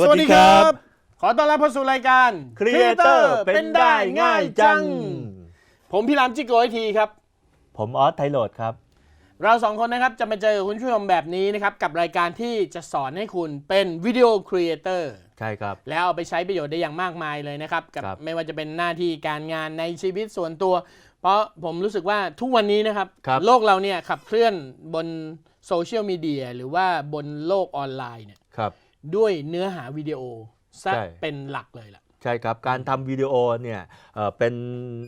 วัสดีครับ ขอต้อนรับเข้าสู่รายการ Creator เป็นได้ง่ายจัง ผมพี่รามจิโกไอทีครับ ผมออสไทโรดครับ เราสองคนนะครับจะมาเจอกับคุณผู้ชมแบบนี้นะครับ กับรายการที่จะสอนให้คุณเป็นวิดีโอครีเอเตอร์ใช่ครับ แล้วเอาไปใช้ประโยชน์ได้อย่างมากมายเลยนะครับ กับครับ ไม่ว่าจะเป็นหน้าที่การงานในชีวิตส่วนตัว เพราะผมรู้สึกว่าทุกวันนี้นะครับ ครับโลกเราเนี่ยขับเคลื่อนบนโซเชียลมีเดียหรือว่าบนโลกออนไลน์เนี่ย ครับ ด้วยเนื้อหาวิดีโอซะใช่ เป็นหลักเลยล่ะ ใช่ครับ การทำวิดีโอเนี่ยเอ่อเป็น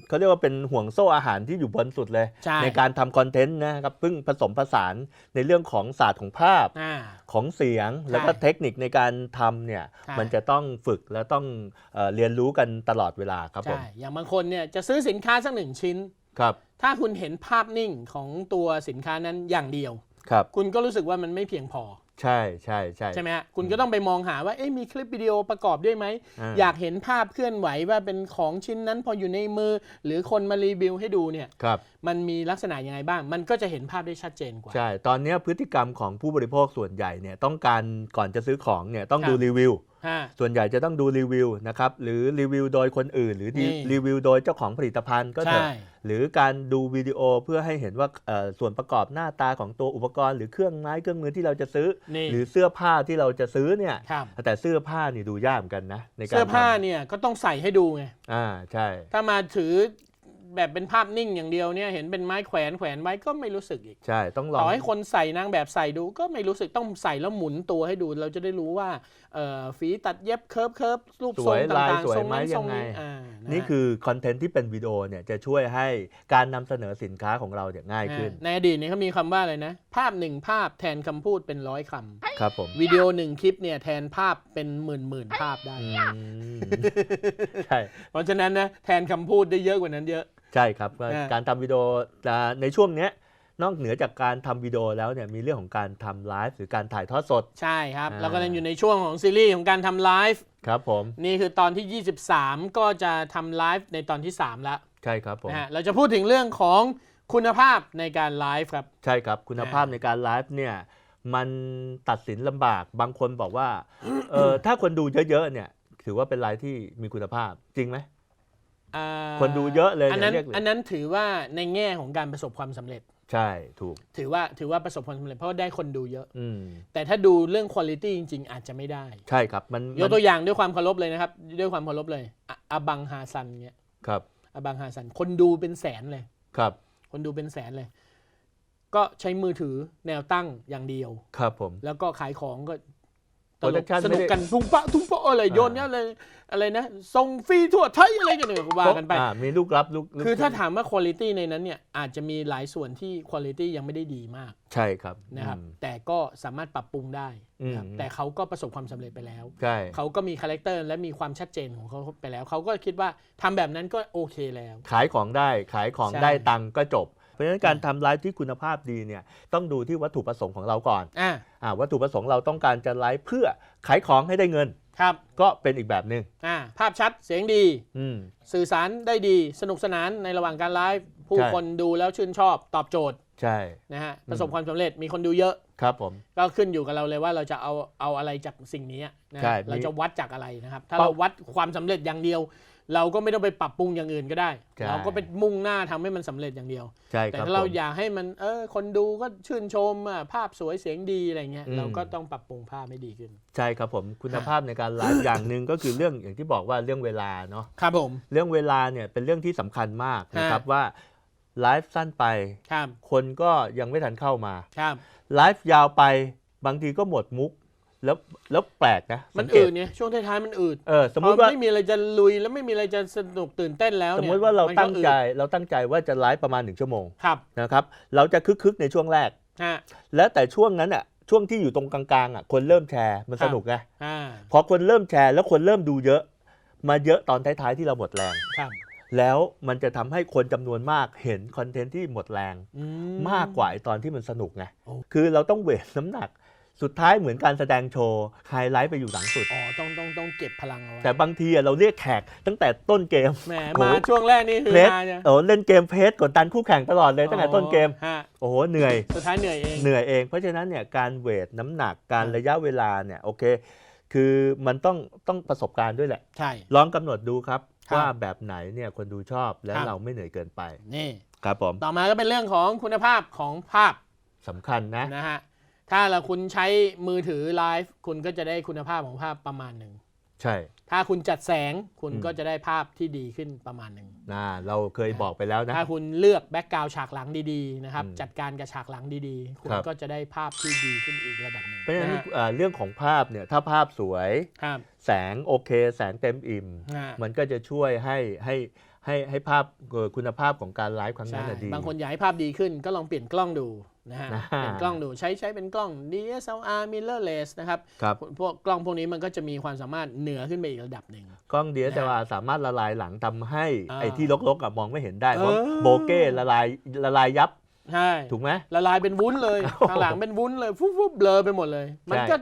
เขาเรียกว่าเป็นห่วงโซ่อาหารที่อยู่บนสุดเลยใช่ การทำคอนเทนต์นะครับเพิ่งผสมผสานในเรื่องของศาสตร์ของภาพ อ่า ของเสียงแล้วก็เทคนิคในการทำเนี่ยใช่ มันจะต้องฝึกและต้องเอ่อเรียนรู้กันตลอดเวลาครับผมใช่อย่างบางคนเนี่ยจะซื้อสินค้าสักหนึ่งชิ้น ครับถ้าคุณเห็นภาพนิ่งของตัวสินค้านั้นอย่างเดียว ครับ คุณก็รู้สึกว่ามันไม่เพียงพอ ใช่ใช่ใช่ ใช่ไหมฮะคุณก็ต้องไปมองหาว่าเอ๊ะมีคลิปวิดีโอประกอบด้วยไหม อ่า อยากเห็นภาพเคลื่อนไหวว่าเป็นของชิ้นนั้นพออยู่ในมือ หรือคนมารีวิวให้ดูเนี่ย ครับ มันมีลักษณะยังไงบ้าง มันก็จะเห็นภาพได้ชัดเจนกว่า ใช่ ตอนนี้พฤติกรรมของผู้บริโภคส่วนใหญ่เนี่ยต้องการก่อนจะซื้อของเนี่ยต้องครับดูรีวิวฮะ ส่วนใหญ่จะต้องดูรีวิวนะครับหรือรีวิวโดยคนอื่น หรือนี่รีวิวโดยเจ้าของผลิตภัณฑ์ก็เถอะใช่หรือการดูวิดีโอเพื่อให้เห็นว่าเอ่อส่วนประกอบหน้าตาของตัวอุปกรณ์ หรือเครื่องไม้เครื่องมือที่เราจะซื้อนี่หรือเสื้อผ้าที่เราจะซื้อเนี่ยครับแต่เสื้อผ้านี่ดูยากเหมือนกันนะในการเสื้อผ้าทำเนี่ยก็ต้องใส่ให้ดูไงอ่าใช่ ถ้ามาถือ แบบเป็นภาพนิ่งอย่างเดียวเนี่ยเห็นเป็นไม้แขวนแขวนไว้ก็ไม่รู้สึกอีกใช่ต้องลองต่อให้คนใส่นางแบบใส่ดูก็ไม่รู้สึกต้องใส่แล้วหมุนตัวให้ดู เราจะได้รู้ว่าเอ่อฝีตัดเย็บเคิร์ฟเคิร์ฟรูปสทรวงยลายต่างสวยๆทรงไหมนั้นทยัรงงไงนี้อ่าะนี่คือคอนเทนต์ที่เป็นวิดีโอเนี่ยจะช่วยให้การนำเสนอสินค้าของเราเนี่ยง่ายขึ้น ในอดีตเนี่ยเขามีคำว่าอะไรนะ ภาพหนึ่งภาพแทนคำพูดเป็นร้อยคำครับผมวิดีโอหนึ่งคลิปเนี่ยแทนภาพเป็นหมื่นหมื่นภาพได้อืมใช่เพราะฉะนั้นนะแทนคำพูดได้เยอะกว่านั้นเยอะใช่ครับก็อ่าการทำวิดีโออ่าในช่วงเนี้ยนอกเหนือจากการทำวิดีโอแล้วเนี่ยมีเรื่องของการทำไลฟ์หรือการถ่ายทอดสด ใช่ครับอ่าแล้วก็ยังอยู่ในช่วงของซีรีส์ของการทำไลฟ์ครับผมนี่คือตอนที่ 23 ก็จะทำไลฟ์ในตอนที่3แล้วใช่ครับผมนะฮะเราจะพูดถึงเรื่องของคุณภาพในการไลฟ์ครับ ใช่ครับคุณภาพอ่าในการไลฟ์เนี่ยมันตัดสินลำบากบางคนบอกว่าเออถ้าคนดูเยอะๆเนี่ยถือว่าเป็นไลฟ์ที่มีคุณภาพจริงไหมอ่า คนดูเยอะเลยอันนั้นเรียกเลยอันนั้นถือว่าในแง่ของการประสบความสำเร็จ ใช่ถูก ถือว่าถือว่าประสบความสำเร็จเพราะว่าได้คนดูเยอะอืมแต่ถ้าดูเรื่องคุณภาพจริง ๆ อาจจะไม่ได้ ใช่ครับ มันยกตัวอย่างด้วยความเคารพเลยนะครับ ด้วยความเคารพเลยอะอาบังฮาซันเนี้ยครับอาบังฮาซันคนดูเป็นแสนเลยครับ คนดูเป็นแสนเลย ก็ใช้มือถือแนวตั้งอย่างเดียว ครับผม แล้วก็ขายของก็ ตลก Production สนุกกันทุ่งปะทุ่งปะอะไรอ่าโยนเนี่ยอะไรอะไรนะส่งฟรีทั่วไทยอะไรกันเนี่ยก็ว่ากันไปอ่ามีลูกรับลูกลูกคือถ้าถามว่าคุณภาพในนั้นเนี่ยอาจจะมีหลายส่วนที่คุณภาพยังไม่ได้ดีมาก ใช่ครับนะครับอืมแต่ก็สามารถปรับปรุงได้นะครับอืมแต่เขาก็ประสบความสำเร็จไปแล้วใช่เขาก็มีคาแรคเตอร์และมีความชัดเจนของเขาไปแล้ว เขาก็คิดว่าทำแบบนั้นก็โอเคแล้ว ขายของได้ขายของใช่ได้ตังค์ก็จบเพ ราะฉะนั้นการทำไลฟ์ที่คุณภาพดีเนี่ยต้องดูที่วัตถุประสงค์ของเราก่อนอะอ่าวัตถุประสงค์เราต้องการจะไลฟ์เพื่อขายของให้ได้เงิน ครับก็เป็นอีกแบบหนึ่งอะภาพชัดเสียงดี อืม สื่อสารได้ดีสนุกสนานในระหว่างการไลฟ์ผู้ใช่ คนดูแล้วชื่นชอบตอบโจทย์ใช่ นะฮะประสบความสำเร็จมีคนดูเยอะ ครับผม ก็ขึ้นอยู่กับเราเลยว่าเราจะเอาเอาอะไรจากสิ่งนี้นะใช่เราจะวัดจากอะไรนะครับ ถ้าเป้าเราวัดความสำเร็จอย่างเดียว เราก็ไม่ต้องไปปรับปรุงอย่างอื่นก็ได้ ใช่ เราก็ไปมุ่งหน้าทำให้มันสำเร็จอย่างเดียว ใช่แต่ครับถ้าเราผม อยากให้มันเออคนดูก็ชื่นชมอะภาพสวยเสียงดีอะไรเงี้ยอืม เราก็ต้องปรับปรุงภาพให้ดีขึ้น ใช่ครับผมคุณภาพในการไลฟ์อย่างหนึ่งก็คือเรื่องอย่างที่บอกว่าเรื่องเวลาเนาะครับผม เรื่องเวลาเนี่ยเป็นเรื่องที่สำคัญมากนะครับว่าไลฟ์สั้นไป ครับคนก็ยังไม่ทันเข้ามาครับ ไลฟ์ยาวไปบางทีก็หมดมุก แล้วแล้วแปลกนะมันสังเกอืตดเนี่ยช่วงท้ายๆมันอืดเออสมมุติว่า พอไม่มีอะไรจะลุยแล้วไม่มีอะไรจะสนุกตื่นเต้นแล้วสมเนี่ยมติว่าเรานก็ตั้งใจอืดเราตั้งใจว่าจะไลฟ์ประมาณหนึ่งชั่วโมงครับนะครับ เราจะคึกๆในช่วงแรก ฮะแล้วแต่ช่วงนั้นอะช่วงที่อยู่ตรงกลางๆอะคนเริ่มแชร์มันครับสนุกไงอ่าพอคนเริ่มแชร์แล้วคนเริ่มดูเยอะ มาเยอะตอนท้ายๆที่เราหมดแรง ครับแล้วมันจะทำให้คนจำนวนมากเห็นคอนเทนต์ที่หมดแรง อื มากกว่าไอ้ตอนที่มันสนุกไงโอ้ คือเราต้องเวทน้ำหนัก สุดท้ายเหมือนการแสดงโชว์ไฮไลท์ไปอยู่หลังสุด อ๋อ ต้องต้องต้องเก็บพลังเอาไว้แต่บางทีอะเราเรียกแขกตั้งแต่ต้นเกมแหมโอ้มาช่วงแรกนี่คือเพลสมาเนี่ยโอ้เล่นเกมเพลสกดดันคู่แข่งตลอดเลยตั้งแต่ต้นเกม ฮะโอ้โหเหนื่อย สุดท้ายเหนื่อยเองเหนื่อยเอง เพราะฉะนั้นเนี่ยการเวทน้ำหนักการครับระยะเวลาเนี่ยโอเค คือมันต้องต้องประสบการณ์ด้วยแหละ ใช่ ลองกำหนดดูครับครับ ว่าแบบไหนเนี่ยคนดูชอบและครับเราไม่เหนื่อยเกินไปนี่ ครับผมต่อมาก็เป็นเรื่องของคุณภาพของภาพสำคัญนะ นะฮะ ถ้าเราคุณใช้มือถือไลฟ์คุณก็จะได้คุณภาพของภาพประมาณหนึ่งใช่ ถ้าคุณจัดแสงคุณอืมก็จะได้ภาพที่ดีขึ้นประมาณหนึ่งนะเราเคยบอกไปแล้วนะ ถ้าคุณเลือกแบ็กกราวฉากหลังดีๆนะครับอืมจัดการกับฉากหลังดีๆ คุณครับก็จะได้ภาพที่ดีขึ้นอีกระดับหนึ่งเพราะฉะนั้นนะฮะเอ่อเรื่องของภาพเนี่ยถ้าภาพสวยครับแสงโอเค แสงเต็มอิ่มอ่ามันก็จะช่วยให้ให้ ให้ให้ภาพเอ่อคุณภาพของการไลฟ์ครั้งนั้นใช่น่ะดีบางคนอยากให้ภาพดีขึ้นก็ลองเปลี่ยนกล้องดูนะฮะนะเปลี่ยนกล้องดูใช้ใช้เป็นกล้อง DSLR mirrorless นะครับครับพวกกล้องพวกนี้มันก็จะมีความสามารถเหนือขึ้นไปอีกระดับหนึ่งกล้อง DSLR สามารถละลายหลังทำให้อ่าไอ้ที่ลกๆอะมองไม่เห็นได้เพราะเออโบเก้ละลายละลายยับใช่ถูกไหมละลายเป็นวุ้นเลยโอ้โหข้างหลังเป็นวุ้นเลยฟุบฟุบเบลอไปหมดเลย มันใช่ก็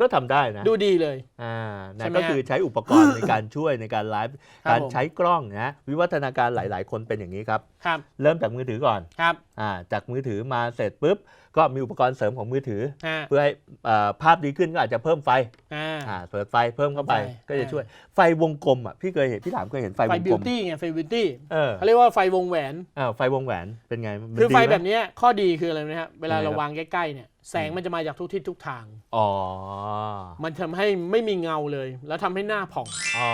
ก็ทำได้นะดูดีเลย อ่าใช่นะไหมก็คือใช้อุปกรณ์ในการช่วยในการไลฟ์ครับการผม ใช้กล้องนะวิวัฒนาการหลาย ๆ คนเป็นอย่างนี้ครับ ครับเริ่มจากมือถือก่อนครับอ่าจากมือถือมาเสร็จปุ๊บ ก็มีอุปกรณ์เสริมของมือถือฮะเพื่อให้อ่าภาพดีขึ้นก็อาจจะเพิ่มไฟอ่าอ่าเปิดไฟเพิ่มเข้าไปไฟก็จะอ่าช่วยไฟวงกลมอะพี่เคยเห็นพี่ถามเคยเห็นไฟไฟวงบิกลวมตี้ไงไฟบิวตี้เออเขาเรียกว่าไฟวงแหวนอ้าวไฟวงแหวนเป็นไงมันคือดีไฟหมแบบเนี้ยข้อดีคืออะไรนะครับเวลายังไงเราครับวางใกล้ๆเนี่ยแสงมันจะมาจากทุกทิศทุกทาง อ๋อ มันทำให้ไม่มีเงาเลย แล้วทำให้หน้าผ่อง อ๋อ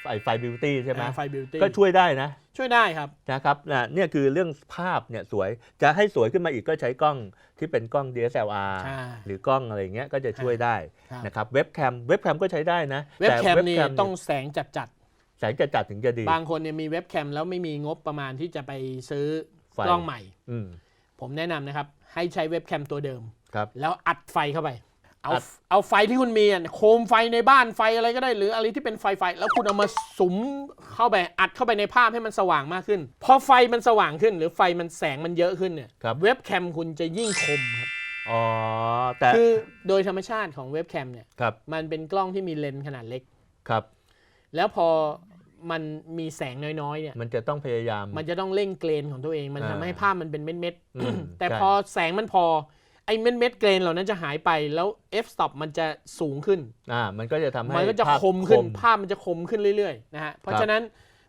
ไฟไฟบิวตี้ใช่ไหมอ่าไฟบิวตี้ ก็ช่วยได้นะช่วยได้ครับนะครับนะเนี่ยคือเรื่องภาพเนี่ยสวยจะให้สวยขึ้นมาอีกก็ใช้กล้องที่เป็นกล้อง DSLR ใช่หรือกล้องอะไรอย่างเงี้ยก็จะช่วยได้ครับนะครับเว็บแคมเว็บแคมก็ใช้ได้นะเว็บแต่แคมนี่เยต้องแสงจัดจัดแสงจะจัดถึงจะดีๆบางคนเนี่ยมีเว็บแคมแล้วไม่มีงบประมาณที่จะไปซื้อไฟกล้องใหม่อืมผมแนะนำนะครับ ให้ใช้เว็บแคมตัวเดิมครับแล้วอัดไฟเข้าไป เอาอัดเอาไฟที่คุณมีอะโคมไฟในบ้านไฟอะไรก็ได้หรืออะไรที่เป็นไฟไฟ แล้วคุณเอามาสุมเข้าไปอัดเข้าไปในภาพให้มันสว่างมากขึ้น พอไฟมันสว่างขึ้น หรือไฟมันแสงมันเยอะขึ้นเนี่ยครับเว็บแคมคุณจะยิ่งคมครับอ๋อแต่คือโดยธรรมชาติของเว็บแคมเนี่ยครับมันเป็นกล้องที่มีเลนส์ขนาดเล็กครับ แล้วพอมันมีแสงน้อยๆเนี่ย มันจะต้องพยายาม มันจะต้องเร่งเกรนของตัวเอง มันอ่าทำให้ภาพมันเป็นเม็ดอืมๆแต่ใช่พอแสงมันพอไอ้เม็ดเม็ดๆเกรนเหล่านั้นจะหายไปแล้ว f stop มันจะสูงขึ้นอ่ามันก็จะทำให้มันก็จะภาพคมขึ้นภาพมันจะคมขึ้นเรื่อยๆนะฮะเพราะครับฉะนั้น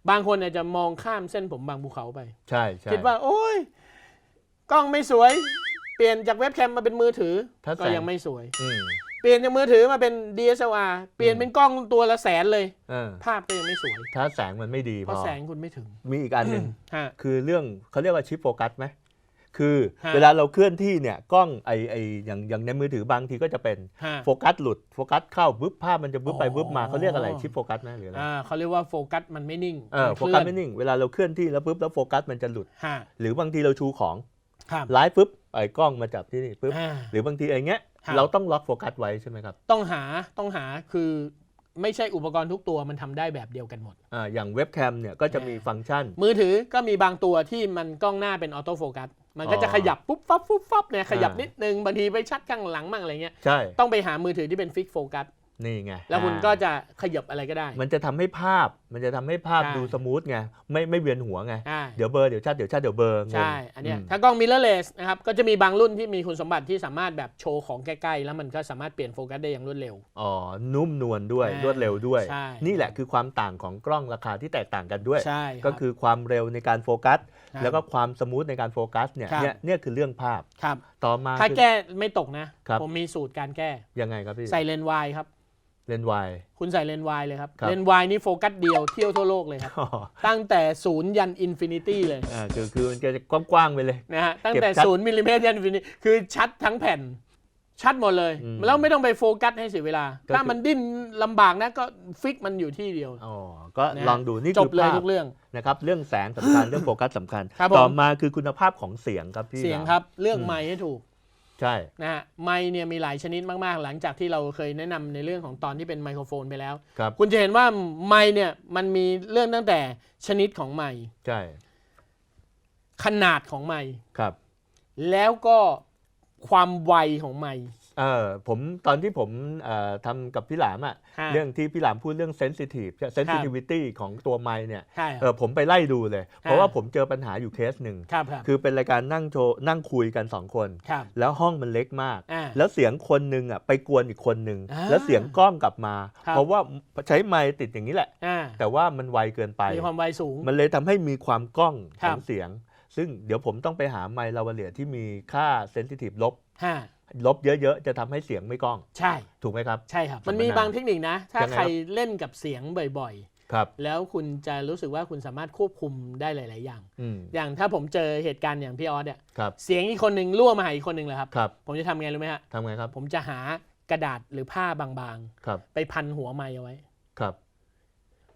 บางคนอาจจะมองข้ามเส้นผมบางภูเขาไป ใช่ใช่คิดว่า โอ้ยกล้องไม่สวย เปลี่ยนจากเว็บแคมมาเป็นมือถือถ้าก็แสงยังไม่สวยอืมเปลี่ยนจากมือถือมาเป็น DSLR เปลี่ยนเป็นกล้องตัวละแสนเลยเออภาพก็ยังไม่สวย ถ้าแสงมันไม่ดีเพพราะอแสงคุณไม่ถึง มีอีกอันหนึ่งฮะคือเรื่องเขาเรียกว่าชิปโฟกัสไหม คือฮะ เวลาเราเคลื่อนที่เนี่ยกล้องไอไออย่างอย่างในมือถือบางทีก็จะเป็นฮะ โฟกัสหลุดโฟกัสเข้าปุ๊บภาพมันจะปุ๊บไปอ๋อปุ๊บมาเขาเรียกอะไรชิปโฟกัสไหมหรืออะไรอ่าเขาเรียกว่าโฟกัสมันไม่นิ่งเออมันโฟเคลื่กัอสไม่นิ่งเวลาเราเคลื่อนที่แล้วปุ๊บแล้วโฟกัสมันจะหลุด ฮะหรือบางทีเราชูของครับไลฟ์ปุ๊บไอ้กล้องมาจับที่นี่ปุ๊บอ่า หรือบางทีไอ้เงี้ยครับเราต้องล็อกโฟกัสไว้ใช่ไหมครับต้องหาต้องหาคือไม่ใช่อุปกรณ์ทุกตัวมันทำได้แบบเดียวกันหมด อ่าอย่างเว็บแคมเนี่ยก็จะมีอ่าฟังก์ชัน มือถือก็มีบางตัวที่มันกล้องหน้าเป็นออโต้โฟกัส มันก็จะอ๋อขยับปุ๊บฟับปุ๊บฟับเนี่ยขยับอ่านินิดนึงบางทีไปชัดข้างหลังมั่งอะไรเงี้ยใช่ต้องไปหามือถือที่เป็นฟิกโฟกัส นี่ไงแล้วคุณอ่าก็จะขยับอะไรก็ได้ มันจะทำให้ภาพมันจะทำให้ภาพใช่ดูสมูทไงไม่ไม่เวียนหัวไงใช่เดี๋ยวเบลอร์เดี๋ยวชัดเดี๋ยวชัดเดี๋ยวเบลอร์งงใช่อันเนี้ยมถ้ากล้อง mirrorless นะครับก็จะมีบางรุ่นที่มีคุณสมบัติที่สามารถแบบโชว์ของใกล้ๆ แล้วมันก็สามารถเปลี่ยนโฟกัสได้อย่างรวดเร็วอ๋อนุ่มนวลด้วยอ่ารวดเร็วด้วยใช่นี่แหละคือความต่างของกล้องราคาที่แตกต่างกันด้วยใช่รับก็คือความเร็วในการโฟกัสครับแล้วก็ความสมูทในการโฟกัสเนี่ยครับเนี่ยเนี่ยคือเรื่องภาพครับต่อมาถ้าคือแก้ไม่ตกนะครับผมมีสูตรการแก้ยังไงครับพี่ใส่เลนส์วายครับ เลนส์วาย คุณใส่เลนส์วายเลยครับ ครับ เลนส์วายนี่โฟกัสเดียวเที่ยวทั่วโลกเลยครับอ๋อตั้งแต่ศูนย์ยันอินฟินิตี้เลยอ่าคือคือมันจะกว้างๆไปเลย นะฮะ ตั้งเก็บแต่ชัดศูนย์มิลลิเมตรยันอินฟินิตี้คือชัดทั้งแผ่น ชัดหมดเลย อืมแล้วไม่ต้องไปโฟกัสให้เสียเวลา ก็คือ ถ้ามันดิ้นลำบากนะก็ฟิกมันอยู่ที่เดียว อ๋อก็นะ ลองดูนี่จคืบอเลยภาพทุกเรื่อง นะครับเรื่องแสงสำคัญ เรื่องโฟกัสสำคัญ ครับผม ต่อมาคือคุณภาพของเสียงครับพี่เสียงหลามครับเรื่องอืมไมค์ให้ถูก ใช่นะฮะไมค์เนี่ยมีหลายชนิดมากๆ หลังจากที่เราเคยแนะนำในเรื่องของตอนที่เป็นไมโครโฟนไปแล้ว ครับคุณจะเห็นว่าไมค์เนี่ยมันมีเรื่องตั้งแต่ชนิดของไมค์ใช่ขนาดของไมค์ครับ แล้วก็ความไวของไมค์ เออผมตอนที่ผมเอ่อทำกับพี่หลามอะฮะ เรื่องที่พี่หลามพูดเรื่อง sensitive sensitivity ของตัวไมค์เนี่ยใช่คเอรับอผมไปไล่ดูเลย เพราะอ่าว่าผมเจอปัญหาอยู่เคสหนึ่ง ครับครับคือเป็นรายการนั่งโชว์นั่งคุยกันสองคน ครับแล้วห้องมันเล็กมาก อ่า แล้วเสียงคนหนึ่งอะไปกวนอีกคนหนึ่งอ่าแล้วเสียงกล้องกลับมา ครับ เพราะว่าใช้ไมค์ติดอย่างนี้แหละ อ่าแต่ว่ามันไวเกินไป มีความไวสูง มันเลยทำให้มีความกล้องครัขบองเสียง ซึ่งเดี๋ยวผมต้องไปหาไมค์ลาวเลียที่มีค่าเซนซิทีฟลบฮะ ลบเยอะๆ จะทำให้เสียงไม่กล้อง ใช่ ถูกไหมครับ ใช่ครับสัมมนามัมันมีบางเทคนิคนะ ถ้ายังไงครับใครเล่นกับเสียงบ่อยครับๆแล้วคุณจะรู้สึกว่าคุณสามารถควบคุมได้หลาย ๆ อย่างอืมอย่างถ้าผมเจอเหตุการณ์อย่างพี่ออสเนี่ยครับเสียงอีกคนหนึ่งรั่วมาหาอีกคนหนึ่งเลยครับครับผมจะทำไงรู้ไหมฮะทำไงครับ ผมจะหากระดาษหรือผ้าบางครับๆไปพันหัวไม้เอาไว้ ครับ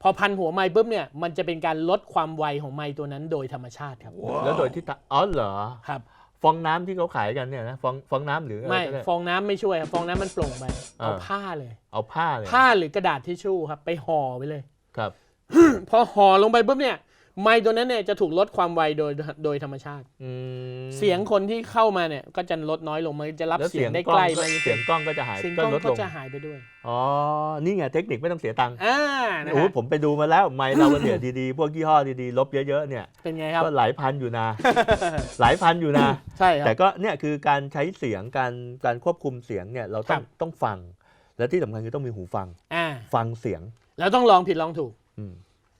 พอพันหัวไม้ปุ๊บเนี่ยมันจะเป็นการลดความไวของไม้ตัวนั้นโดยธรรมชาติครับ แล้วโดยที่ตาอ๋อเหรอครับ ฟองน้ำที่เขาขายกันเนี่ยนะฟองฟองน้ำหรืออะไรไม่ก็ได้ฟองน้ำไม่ช่วยครับฟองน้ำมันโปร่งไป เอาอ่าผ้าเลย เอาผ้าเลยผ้าหรือกระดาษทิชชู่ครับ ไปห่อไว้เลยครับ พอห่อลงไปปุ๊บเนี่ย ไม้ตัวนั้นเนี่ยจะถูกลดความไวโดยโดยธรรมชาติ อืมเสียงคนที่เข้ามาเนี่ยก็จะลดน้อยลงมันจะรับแล้วเสีเสียยงงได้กล้ใกองล้ก็มากยิ่งเสียงกล้องก็จะหายเสียงกก็ล้องลดก็ลงจะหายไปด้วยอ๋อ นี่ไงเทคนิคไม่ต้องเสียตังค์อ่านะโอ้ฮะผมไปดูมาแล้วไมค์ลาวเลียดีๆ พวกยี่ห้อดีๆ ลบเยอะๆเนี่ย เป็นไงครับ ก็หลายพันอยู่นะ หลายพันอยู่นะ ใช่ครัแต่บก็เนี่ยคือการใช้เสียงการการควบคุมเสียงเนี่ยเราต้องครับ ต้องฟัง และที่สำคัญคือต้องมีหูฟังอ่าฟังเสียงแล้วต้องลองผิดลองถูก อืม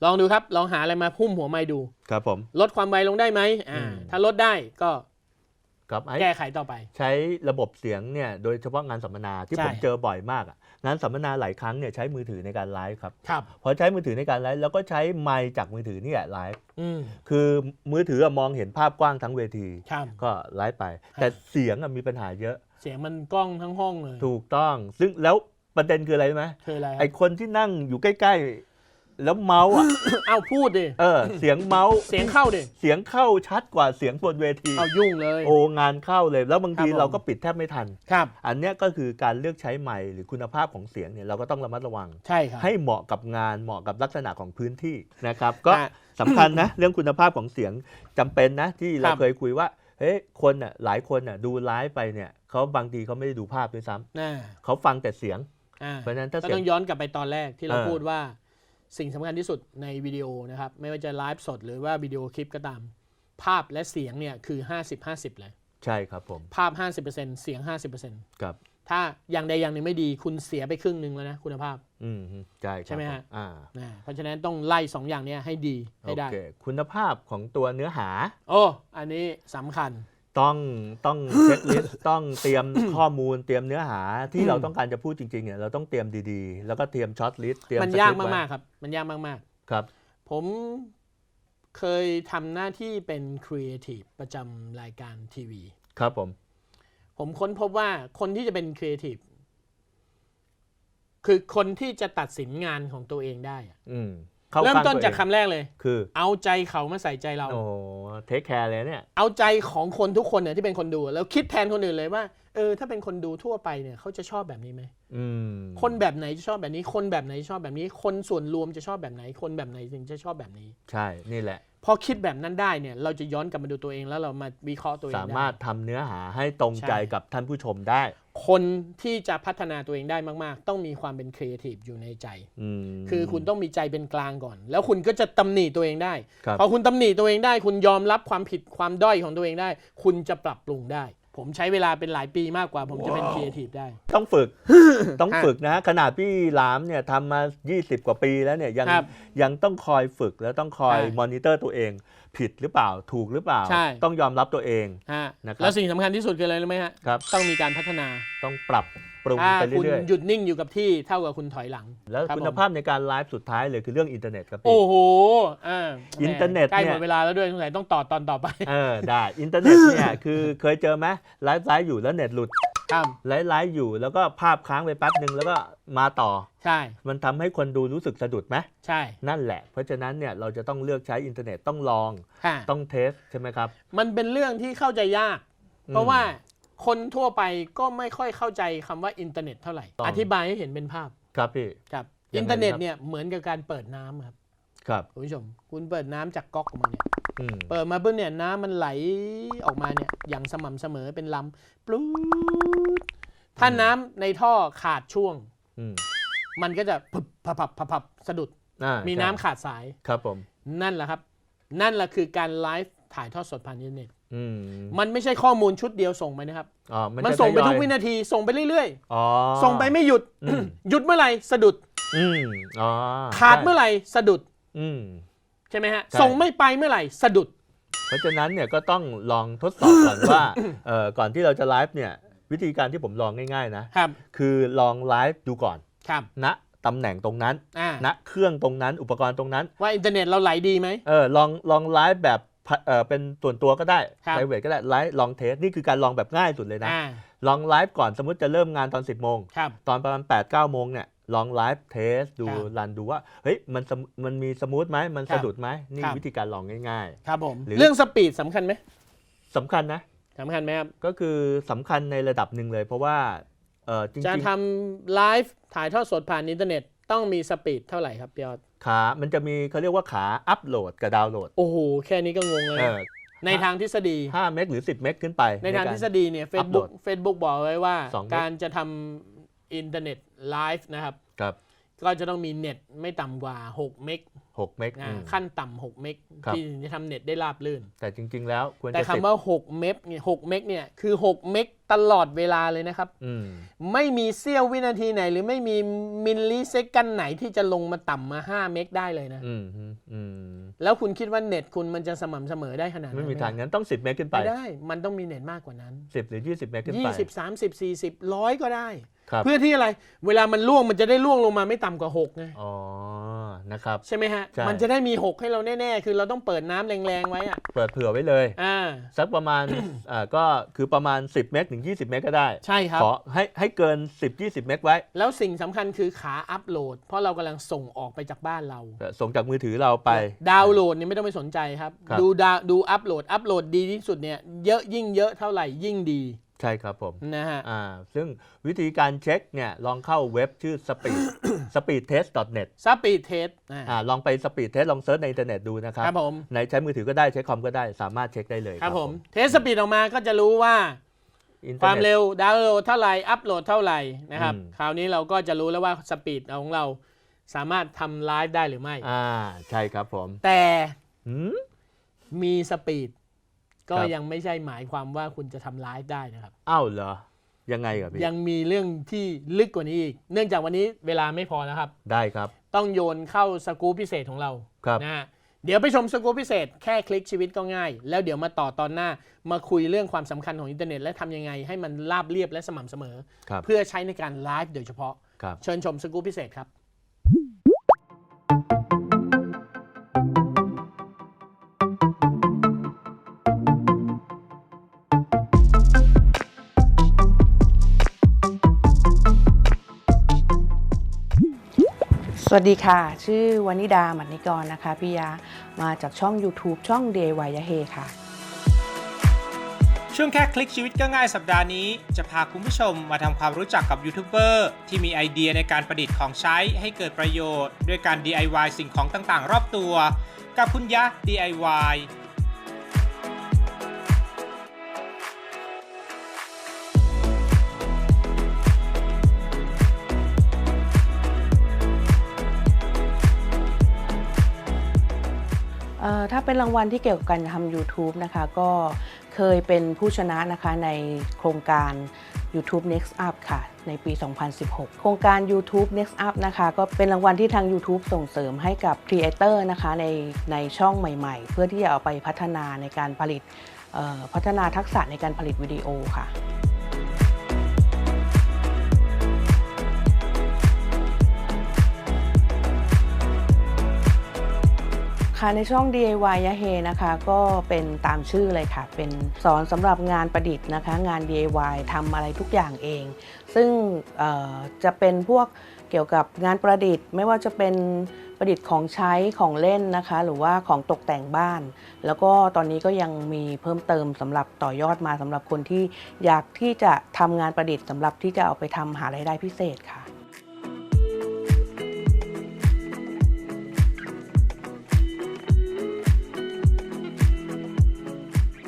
ลองดูครับ ลองหาอะไรมาพุ่มหัวไม้ดู ครับผม ลดความไวลงได้ไหมอ่า อืม ถ้าลดได้ก็ครับไอ้แก้ไขต่อไป ใช้ระบบเสียงเนี่ยโดยเฉพาะงานสัมมนาที่ใช่ ผมเจอบ่อยมากอะงานสัมมนาหลายครั้งเนี่ยใช้มือถือในการไลฟ์ครับครับ พอใช้มือถือในการไลฟ์แล้วก็ใช้ไมค์จากมือถือนี่แหละไลฟ์อืมคือมือถืออะมองเห็นภาพกว้างทั้งเวที ครับก็ไลฟ์ไป แต่เสียงอะมีปัญหาเยอะเสียงมันกล้องทั้งห้องเลยถูกต้อง ซึ่งแล้วประเด็นคืออะไรรู้ไหมคืออะไรคไอรับคนที่นั่งอยู่ใกล้ๆ แล้วเมาส์อะ เอาพูดดิ เออ เสียงเมาส์เสียงเข้าดิ เสียงเข้าชัดกว่าเสียงบนเวที เอายุ่งเลย โอ้งานเข้าเลย แล้วบางทีครับผม เราก็ปิดแทบไม่ทัน ครับ อันเนี้ยก็คือการเลือกใช้ไมค์หรือคุณภาพของเสียงเนี่ยเราก็ต้องระมัดระวัง ใช่ครับ ให้เหมาะกับงานเหมาะกับลักษณะของพื้นที่นะครับ ก็ฮะสำคัญนะ เรื่องคุณภาพของเสียงจำเป็นนะที่เราครับ เคยคุยว่าเฮ้ยคนอะหลายคนอะดูไลฟ์ไปเนี่ยเขาบางทีเขาไม่ได้ดูภาพด้วยซ้ำอ่าเขาฟังแต่เสียง อ่าเพราะฉะนั้นถ้าก็เสียต้องงย้อนกลับไปตอนแรกที่เราเออ พูดว่า สิ่งสำคัญที่สุดในวิดีโอนะครับ ไม่ว่าจะไลฟ์สดหรือว่าวิดีโอคลิปก็ตาม ภาพและเสียงเนี่ยคือ 50 50 เลย ใช่ครับผม ภาพ 50%เสียง 50%ครับ ถ้าอย่างใดอย่างหนึ่งไม่ดีคุณเสียไปครึ่งหนึ่งแล้วนะคุณภาพ อืมฮึใช่ครับใช่ไหมฮะผอ่านะเพราะฉะนั้นต้องไล่สองอย่างเนี้ยให้ดีให้โอได้เค คุณภาพของตัวเนื้อหา โอ้ อันนี้สำคัญ ต้องต้องเช็คลิสต์ต้องเตรียมข้อมูลเตรียมเนื้อหาที่อืมเราต้องการจะพูดจริงๆเนี่ยเราต้องเตรียมดีๆ แล้วก็เตรียมช็อตลิสต์เตรียมมันสคริปต์ยากไว้มากๆครับ มันยากมากครับๆผมเคยทำหน้าที่เป็นครีเอทีฟประจำรายการทีวี ครับผม ผมค้นพบว่าคนที่จะเป็นครีเอทีฟคือคนที่จะตัดสินงานของตัวเองได้อะอืมข้าเริ่มข้งต้นวจากเองคำแรกเลย คือ เอาใจเขามาใส่ใจเรา โอ้เทคแคร์เลยเนี่ย เอาใจของคนทุกคนเนี่ยที่เป็นคนดู แล้วคิดแทนคนอื่นเลยว่า เออ ถ้าเป็นคนดูทั่วไปเนี่ยเขาจะชอบแบบนี้ไหม อืมคนแบบไหนจะชอบแบบนี้ คนแบบไหนชอบแบบนี้ คนส่วนรวมจะชอบแบบไหน คนแบบไหนถึงจะชอบแบบนี้ ใช่ นี่แหละ พอคิดแบบนั้นได้เนี่ย เราจะย้อนกลับมาดูตัวเองแล้วเรามาวิเคราะห์ตัวเองสาได้ มารถทำเนื้อหาให้ตรงใช่ใจกับท่านผู้ชมได้ คนที่จะพัฒนาตัวเองได้มากๆ ต้องมีความเป็นครีเอทีฟอยู่ในใจอืมคือคุณต้องมีใจเป็นกลางก่อน แล้วคุณก็จะตำหนิตัวเองได้ครับพอคุณตำหนิตัวเองได้ คุณยอมรับความผิดความด้อยของตัวเองได้ คุณจะปรับปรุงได้ ผมใช้เวลาเป็นหลายปีมากกว่า ผมจะเป็นครีเอทีฟได้ ต้องฝึก ต้องฮะฝึกนะ ขนาดพี่หลามเนี่ยทำมา 20 กว่าปีแล้วเนี่ยยังครับยังต้องคอยฝึกแล้วต้องคอยใช่มอนิเตอร์ตัวเอง ผิดหรือเปล่าถูกหรือเปล่า ใช่ ต้องยอมรับตัวเองฮะนะครับ แล้วสิ่งสำคัญที่สุดคืออะไรรู้ไหมฮะครับ ต้องมีการพัฒนาต้องปรับปรุงถ้าไปคุณเรื่อยหยุดนิ่งอยู่กับที่เท่ากับคุณถอยหลังๆ แล้วรับคุณผมภาพในการไลฟ์สุดท้ายเลยคือเรื่องอินเทอร์เน็ตครับพี่ โอ้โหอ่าอินเทอร์เน็ตใกล้หมเนี่ดย เวลาแล้วด้วยสงสัยต้องต่อตอนต่อไป เออได้ อินเทอร์เน็ตเนี่ย คือเคยเจอไหมไลฟ์ไลฟ์อยู่แล้วเน็ตหลุด ครับไลฟ์ไลฟ์อยู่แล้วก็ภาพค้างไปแป๊บหนึ่งแล้วก็มาต่อ ใช่ มันทำให้คนดูรู้สึกสะดุดไหมใช่ นั่นแหละ เพราะฉะนั้นเนี่ยเราจะต้องเลือกใช้อินเทอร์เน็ตต้องลองค่ะต้องเทสใช่ไหมครับ มันเป็นเรื่องที่เข้าใจยากอืมเพราะว่าคนทั่วไปก็ไม่ค่อยเข้าใจคำว่าอินเทอร์เน็ตเท่าไหร่ต้องอธิบายให้เห็นเป็นภาพ ครับพี่ ครับยังไงอินเทอร์เน็ตครับเนี่ยเหมือนกับการเปิดน้ำครับ ครับคุณผู้ชม คุณเปิดน้ำจากก๊อกออกมาเนี่ยอืมเปิดมาปุ๊บเนี่ยน้ำมันไหลออกมาเนี่ยอย่างสม่ำเสมอเป็นลำปลูด ถ้าน้ำในท่อขาดช่วง อืมมันก็จะพึบพับพับพับพับสะดุด อ่ามีใช่น้ำขาดสาย ครับผม นั่นแหละครับ นั่นแหละคือการไลฟ์ถ่ายทอดสดผ่านอินเทอร์เน็ต อืมมันไม่ใช่ข้อมูลชุดเดียวส่งไปนะครับ อ๋อมันจะส่งไปทยอยทุกวินาที ส่งไปเรื่อยอ๋อ ๆ ส่งไปไม่หยุด อืม หยุดเมื่อไหร่สะดุด อืมอ๋อขาดใช่เมื่อไหร่สะดุด อืม ใช่ไหมฮะ ใช่ ส่งไม่ไปเมื่อไหร่สะดุด เพราะฉะนั้นเนี่ยก็ต้องลองทดสอบก่อนว่าเอ่อก่อนที่เราจะไลฟ์เนี่ย วิธีการที่ผมลองง่ายๆนะครับ คือลองไลฟ์ดูก่อนครับณตำแหน่งตรงนั้นอ่าณเครื่องตรงนั้นอุปกรณ์ตรงนั้น ว่าอินเทอร์เน็ตเราไหลดีไหม เออลองลองไลฟ์แบบพะเออเป็นส่วนตัวก็ได้ครับไ r i v a t ก็ได้ไลฟ์ลองเทสนี่คือการลองแบบง่ายสุดเลยนะ อ่าลองไลฟ์ก่อนสมมติจะเริ่มงานตอน 10โมง ครับ ตอนประมาณ8 9โมงเนี่ยลองไลฟ์เทสดูครับรันดูว่า เฮ้ยมันสมมันมีสมูทไหมมันครัสะบดุดไหมนี่ครับ วิธีการลองง่าย ครับผม หรือ เรื่องสปีดสำคัญไหม ๆสำคัญนะ สำคัญไหมครับ ก็คือสำคัญในระดับหนึ่งเลย เพราะว่าเออจริจะงทำไลฟ์ถ่ายทอดสดผ่านอินเทอร์เน็ตต้องมีสปีดเท่าไหร่ครับพี่ยอดๆขา มันจะมีเขาเรียกว่าขาอัพโหลดกับดาวน์โหลด โอ้โห แค่นี้ก็งงเลยเออในทางทฤษฎี5เมกหรือ 10 เมกขึ้นไปในทางกร ทฤษฎีเนี่ย Facebook upload Facebook บอกไว้ว่า สองเมก การจะทำอินเทอร์เน็ตไลฟ์นะครับ ครับ ก็จะต้องมีเน็ตไม่ต่ำกว่า 6 เมก 6 เมก อ่าอืมขั้นต่ำ6เมกครับ ที่จะทำเน็ตได้ราบลื่น แต่จริง ๆ แล้วควรแต่จะคำ10ว่า 6 เมกเนี่ย6เมกเนี่ยคือ 6 เมกตลอดเวลาเลยนะครับอืมไม่มีเสี้ยววินาทีไหน หรือไม่มีมิลลิเซกันไหนที่จะลงมาต่ำมา5เมกได้เลยนะอืมอืมอืมแล้วคุณคิดว่าเน็ตคุณมันจะสม่ำเสมอได้ขนาดนั้น ไม่มีหทางงั้นต้อง 10 เมกขึ้นไป ไม่ได้ มันต้องมีเน็ตมากกว่านั้น 10 หรือ 20 เมกขึ้นไป 20 30 40ร้อยก็ได้ครับเพื่อที่อะไร เวลามันล่วงมันจะได้ล่วงลงมาไม่ต่ำกว่า6ไงอ๋อนะครับใช่ไหมฮะใช่มันจะได้มี 6 ให้เราแน่ ๆ คือเราต้องเปิดน้ำแรงๆไว้อะเปิดเผื่อไว้เลย อ่า สักประมาณอ่าก็คือประมาณ 10 เมกถึง 20 เมกก็ได้ ใช่ครับ ขอให้ให้เกิน 10 20 เมกไว้ แล้วสิ่งสำคัญคือขาอัพโหลด เพราะเรากำลังส่งออกไปจากบ้านเรา ส่งจากมือถือเราไป ดาวน์โหลดเนี่ยไม่ต้องไปสนใจครับ ครับ ดูดาวดูอัพโหลด อัพโหลดดีที่สุดเนี่ยเยอะยิ่งเยอะเท่าไหร่ยิ่งดีใช่ครับผมนะฮะ อ่าซึ่งวิธีการเช็คเนี่ยลองเข้าเว็บชื่อ speed speedtest.net สปีดเทสอ่าลองไป speed test ลองเซิร์ชในอินเทอร์เน็ตดูนะครับ ครับผม ในใช้มือถือก็ได้ใช้คอมก็ได้สามารถเช็คได้เลย ครับผม เทสสปีดออกมาก็จะรู้ว่า อินคเทอวาร์มเน็ต เร็วดาวน์โหลดเท่าไหร่ อัพโหลดเท่าไหร่นะครับ อืม คราวนี้เราก็จะรู้แล้วว่าสปีดของเราสามารถทำไลฟ์ได้หรือไม่ อ่าใช่ครับผมแต่หืม มีสปีดก็ครับ ยังไม่ใช่หมายความว่าคุณจะทำไลฟ์ได้นะครับ อ้าวเหรอ ยังไงครับพี่ยังมีเรื่องที่ลึกกว่านี้อีก เนื่องจากวันนี้เวลาไม่พอนะครับ ได้ครับ ต้องโยนเข้าสกู๊ปพิเศษของเราครับ นะฮะ เดี๋ยวไปชมสกู๊ปพิเศษแค่คลิกชีวิตก็ง่าย แล้วเดี๋ยวมาต่อตอนหน้ามาคุยเรื่องความสำคัญของอินเทอร์เน็ต และทำยังไงให้มันราบเรียบและสม่ำเสมอครับเพื่อใช้ในการไลฟ์โดยเฉพาะครับเชิญชมสกู๊ปพิเศษครับ สวัสดีค่ะ ชื่อวนิดาหมันนิกรนะคะพี่ยา มาจากช่อง YouTube ช่อง DIY ยะเฮค่ะ ช่วงแค่คลิกชีวิตก็ง่ายสัปดาห์นี้ จะพาคุณผู้ชมมาทำความรู้จักกับยูทูบเบอร์ที่มีไอเดียในการประดิษฐ์ของใช้ให้เกิดประโยชน์ ด้วยการ DIY สิ่งของต่างๆ รอบตัว กับคุณยะ DIY ถ้าเป็นรางวัลที่เกี่ยวกับการทำ YouTube นะคะ ก็เคยเป็นผู้ชนะนะคะในโครงการ YouTube Next Up ค่ะ ในปี 2016 โครงการ YouTube Next Up นะคะ ก็เป็นรางวัลที่ทาง YouTube ส่งเสริมให้กับ Creator นะคะในในช่องใหม่ๆ เพื่อที่จะเอาไปพัฒนาในการผลิตออพัฒนาทักษะในการผลิตวิดีโอค่ะ คะในช่อง DIY ยะเฮนะคะก็เป็นตามชื่อเลยค่ะ เป็นสอนสำหรับงานประดิษฐ์นะคะ งาน DIY ทำอะไรทุกอย่างเอง ซึ่งจะเป็นพวกเกี่ยวกับงานประดิษฐ์ ไม่ว่าจะเป็นประดิษฐ์ของใช้ของเล่นนะคะ หรือว่าของตกแต่งบ้าน แล้วก็ตอนนี้ก็ยังมีเพิ่มเติมสำหรับต่อยอดมาสำหรับคนที่อยากที่จะทำงานประดิษฐ์สำหรับที่จะเอาไปทำหารายได้พิเศษค่ะ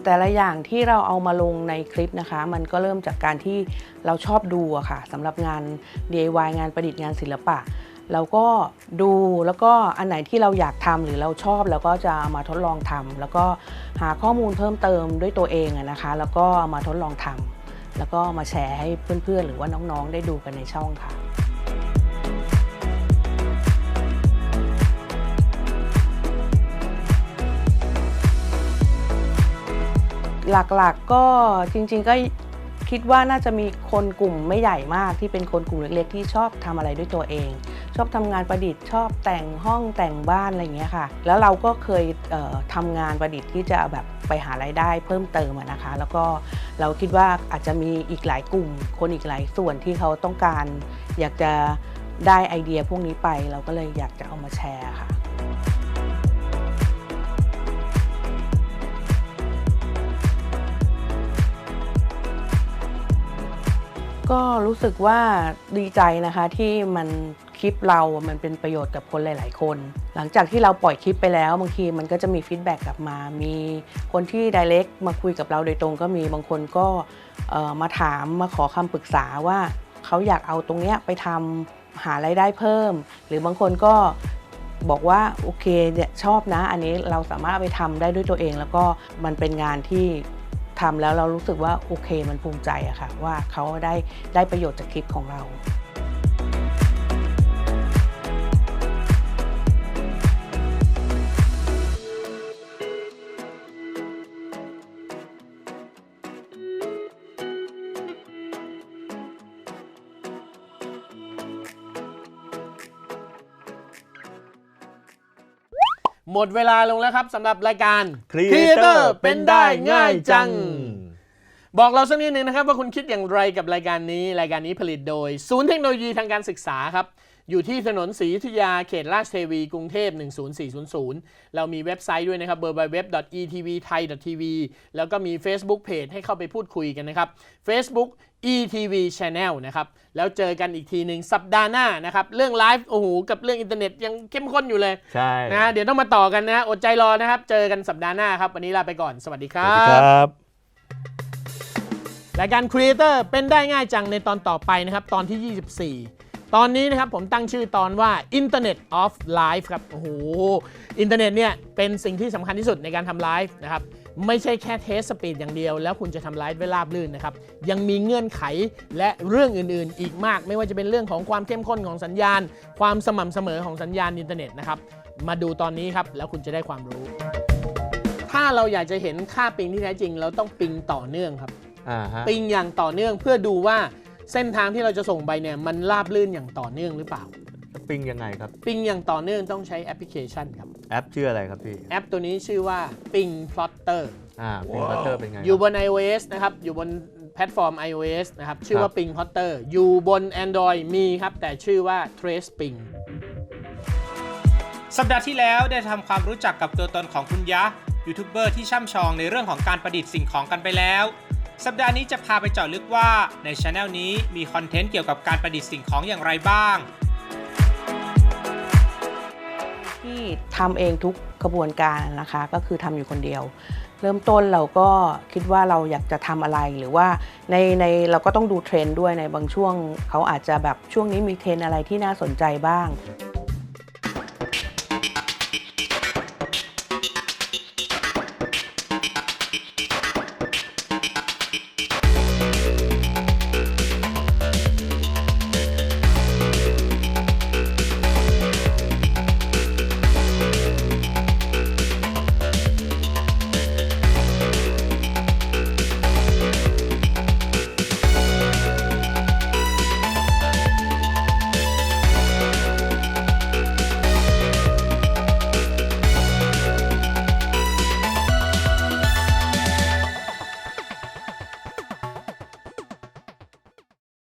แต่ละอย่างที่เราเอามาลงในคลิปนะคะ มันก็เริ่มจากการที่เราชอบดูอะค่ะสำหรับงาน DIY งานประดิษฐ์งานศิลปะ เราก็ดูแล้วก็อันไหนที่เราอยากทำหรือเราชอบเราก็จะามาทดลองทำแล้วก็หาข้อมูลเพิ่มเติมด้วยตัวเองอะนะคะ แล้วก็ามาทดลองทำแล้วก็มาแชร์ให้เพื่อนๆ หรือว่าน้องๆ ได้ดูกันในช่องค่ะ หลักๆก็จริงๆก็คิดว่าน่าจะมีคนกลุ่มไม่ใหญ่มากที่เป็นคนกลุ่มเล็กๆ ที่ชอบทำอะไรด้วยตัวเอง ชอบทำงานประดิษฐ์ชอบแต่งห้องแต่งบ้านอะไรอย่างเงี้ยค่ะ แล้วเราก็เคยเอ่อทำงานประดิษฐ์ที่จะแบบไปหารายได้เพิ่มเติมนะคะ แล้วก็เราคิดว่าอาจจะมีอีกหลายกลุ่ม คนอีกหลายส่วนที่เขาต้องการ อยากจะได้ไอเดียพวกนี้ไป เราก็เลยอยากจะเอามาแชร์ค่ะ ก็รู้สึกว่าดีใจนะคะที่มันคลิปเรา มันเป็นประโยชน์กับคนหลาย ๆ คน หลังจากที่เราปล่อยคลิปไปแล้วบางทีมันก็จะมีฟีดแบ็กกลับมา มีคนที่ direct มาคุยกับเราโดยตรงก็มี บางคนก็มาถามมาขอคำปรึกษาว่าเขาอยากเอาตรงเนี้ยไปทำหารายได้เพิ่ม หรือบางคนก็บอกว่าโอเคเนี่ยชอบนะ อันนี้เราสามารถเอาไปทำได้ด้วยตัวเอง แล้วก็มันเป็นงานที่ ทำแล้วเรารู้สึกว่าโอเคมันภูมิใจอะค่ะว่าเขาได้ได้ประโยชน์จากคลิปของเรา หมดเวลาลงแล้วครับสำหรับรายการ Creator เป็นได้ง่ายจัง บอกเราสักนิดนึงนะครับว่าคุณคิดอย่างไรกับรายการนี้ รายการนี้ผลิตโดย ศูนย์เทคโนโลยีทางการศึกษาครับ อยู่ที่ถนนศรีอยุธยาเขตราชเทวี กรุงเทพ 10400 เรามีเว็บไซต์ด้วยนะครับ www.etvthai.tv แล้วก็มี Facebook Page ให้เข้าไปพูดคุยกันนะครับ Facebook ETV Channel นะครับ แล้วเจอกันอีกทีหนึ่งสัปดาห์หน้านะครับ เรื่องไลฟ์โอ้โหกับเรื่องอินเทอร์เน็ตยังเข้มข้นอยู่เลยใช่นะเดี๋ยวต้องมาต่อกันนะอดใจรอนะครับ เจอกันสัปดาห์หน้าครับ วันนี้ลาไปก่อน สวัสดีคสรัวัสดีคบรับรายการ Creator เป็นได้ง่ายจังในตอนต่อไปนะครับ ตอนที่ 24 ตอนนี้นะครับผมตั้งชื่อตอนว่า Internet of Life ครับ โอ้โห อินเทอร์เน็ตเนี่ยเป็นสิ่งที่สำคัญที่สุดในการทำไลฟ์นะครับ ไม่ใช่แค่เทสสปีดอย่างเดียว แล้วคุณจะทำไลฟ์ไว้ราบรื่นนะครับ ยังมีเงื่อนไขและเรื่องอื่นๆ อีกมาก ไม่ว่าจะเป็นเรื่องของความเข้มข้นของสัญญาณ ความสม่ำเสมอของสัญญาณอินเทอร์เน็ตนะครับ มาดูตอนนี้ครับ แล้วคุณจะได้ความรู้ ถ้าเราอยากจะเห็นค่าปิงที่แท้จริง เราต้องปิงต่อเนื่องครับอ่าฮะปิงอย่างต่อเนื่องเพื่อดูว่า เส้นทางที่เราจะส่งไปเนี่ยมันราบลื่นอย่างต่อเนื่องหรือเปล่า ปิงยังไงครับ ปิงอย่างต่อเนื่องต้องใช้แอปพลิเคชันครับแอปชื่ออะไรครับพี่แอปตัวนี้ชื่อว่า Ping Plotter อ่าปิงพัตเตอร์เป็นไงครับอยู่บน iOS นะครับอยู่บนแพลตฟอร์ม iOS นะครับชื่อว่าครับ Ping Plotter อยู่บน Android มีครับ แต่ชื่อว่า Trace Ping สัปดาห์ที่แล้วได้ทำความรู้จักกับตัวตนของคุณยะยูทูบเบอร์ที่ช่ำชองในเรื่องของการประดิษฐ์สิ่งของกันไปแล้ว สัปดาห์นี้จะพาไปเจาะลึกว่าในช anel นี้มีคอนเทนต์เกี่ยวกับการประดิษฐ์สิ่งของอย่างไรบ้าง ที่ทำเองทุกกระบวนการนะคะ ก็คือทำอยู่คนเดียว เริ่มต้นเราก็คิดว่าเราอยากจะทำอะไรหรือว่าในในเราก็ต้องดูเทรนด์ด้วยในบางช่วง เขาอาจจะแบบช่วงนี้มีเทรนด์อะไรที่น่าสนใจบ้าง